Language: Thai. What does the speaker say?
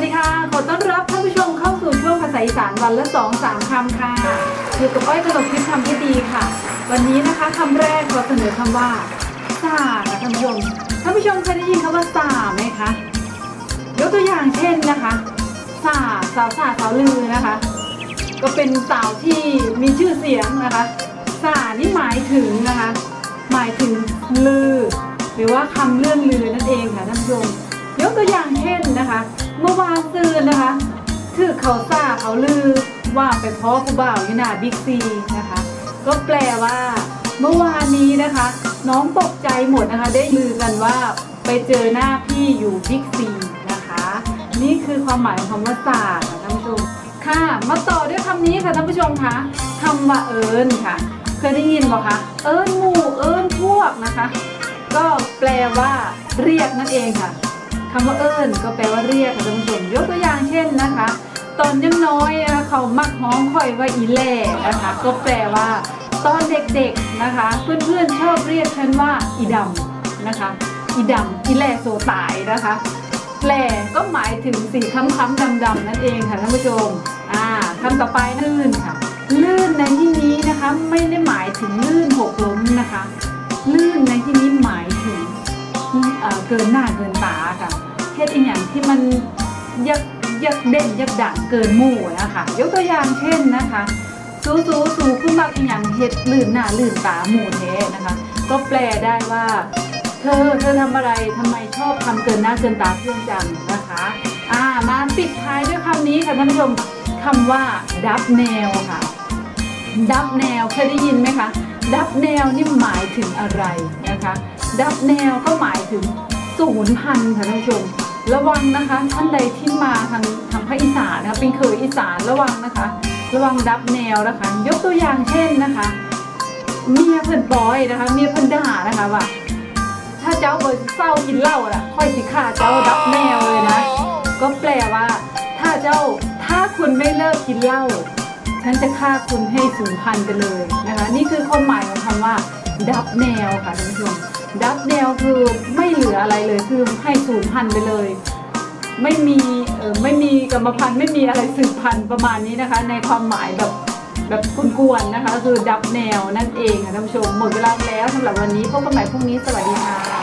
วัสดีค่ะ ขอต้อนรับท่านผู้ชมเข้าสู่ช่วงภาษาอีสานวันละสองสามคำค่ะ อยู่กับอ้อยกระดกทิพย์คำที่ดีค่ะ วันนี้นะคะคำแรกเราเสนอคำว่าสาค่ะท่านผู้ชม ท่านผู้ชมเคยได้ยินคำว่าสาไหมคะ ยกตัวอย่างเช่นนะคะสาสาวสาสาวลือนะคะ ก็เป็นสาวที่มีชื่อเสียงนะคะสานี่หมายถึงนะคะ หมายถึงลือ หรือว่าคำเรื่องลือนั่นเองค่ะท่านผู้ชม ยกตัวอย่างเช่นนะคะ เมื่อวานซืนนะคะ ถือเขาซ่าเขาลือว่าไปเพาะผู้บ่าวอยู่หน้าบิ๊กซีนะคะ ก็แปลว่า เมื่อวานนี้นะคะ น้องตกใจหมดนะคะ ได้ลือกันว่าไปเจอหน้าพี่อยู่บิ๊กซีนะคะ นี่คือความหมายของคำว่าศาค่ะท่านผู้ชมค่ะ มาต่อด้วยคำนี้ค่ะท่านผู้ชมคะคำว่าเอิญค่ะ เคยได้ยินบ่คะเอิญหมู่เอิญพวกนะคะ ก็แปลว่าเรียกนั่นเองค่ะ คำว่าเอิญก็แปลว่าเรียกค่ะท่านผู้ชมยกตัวอย่างเช่นนะคะ ตอนยังน้อยนะเขามักฮ้องคอยว่าอีแล่นะคะ ก็แปลว่า ตอนเด็กๆนะคะ เพื่อนๆชอบเรียกฉันว่าอีดำนะคะ อีดำอีแล่โซตายนะคะแหล่ก็หมายถึงสีค้ำๆดำๆนั่นเองค่ะท่านผู้ชมอ่าคำต่อไปลื่นค่ะ ลื่นในที่นี้นะคะไม่ได้หมายถึงลื่นหกล้มนะคะ ลื่นในที่นี้หมายถึงเอ่อเกินหน้าเกิน ฮ็ดอีกอย่างที่มันยักยักเด่นยักดังเกินหมู่นะคะยกตัวอย่างเช่นนะคะสูสูสูขึ้นมาอีกอย่างเฮ็ดลื่นหน้าลื่นตาหมู่เทนะคะ ก็แปลได้ว่า เธอเธอทำอะไรทำไมชอบทำเกินหน้าเกินตาเพื่อนจังนะคะอ่ามาปิดท้ายด้วยคำนี้ค่ะท่านผู้ชมคำว่าดับแนวค่ะ ดับแนวเคยได้ยินไหมคะ ดับแนวนี่หมายถึงอะไรนะคะ ดับแนวก็หมายถึงศูนย์พันธุ์ค่ะท่านผู้ชม ระวังนะคะท่านใดที่มาทางทางภาคอีสานนะคะเป็นเคยอีสานระวังนะคะ ระวังดับแนวนะคะ ยกตัวอย่างเช่นนะคะ เมียเพิ่นปอยนะคะ เมียเพิ่นด่านะคะว่าถ้าเจ้าเบอเศร้ากินเหล้าน่ะค่อยสิฆ่าเจ้าดับแนวเลยนะ ก็แปลว่า ถ้าเจ้าถ้าคุณไม่เลิกกินเหล้าฉันจะฆ่าคุณให้สูญพันธุ์ไปเลยนะคะ นี่คือความหมายของคำว่า ดับแนวค่ะท่านผู้ชม อะไรเลย คือให้สูญพันธุ์ไปเลย ไม่มีเออไม่มีกรรมพันธุ์ไม่มีอะไรสืบพันธุ์ประมาณนี้นะคะ ในความหมายแบบแบบกวนๆนะคะ คือดับแนวนั่นเองค่ะท่านผู้ชมหมดเวลาแล้วสำหรับวันนี้พบกันใหม่พรุ่งนี้สวัสดีค่ะ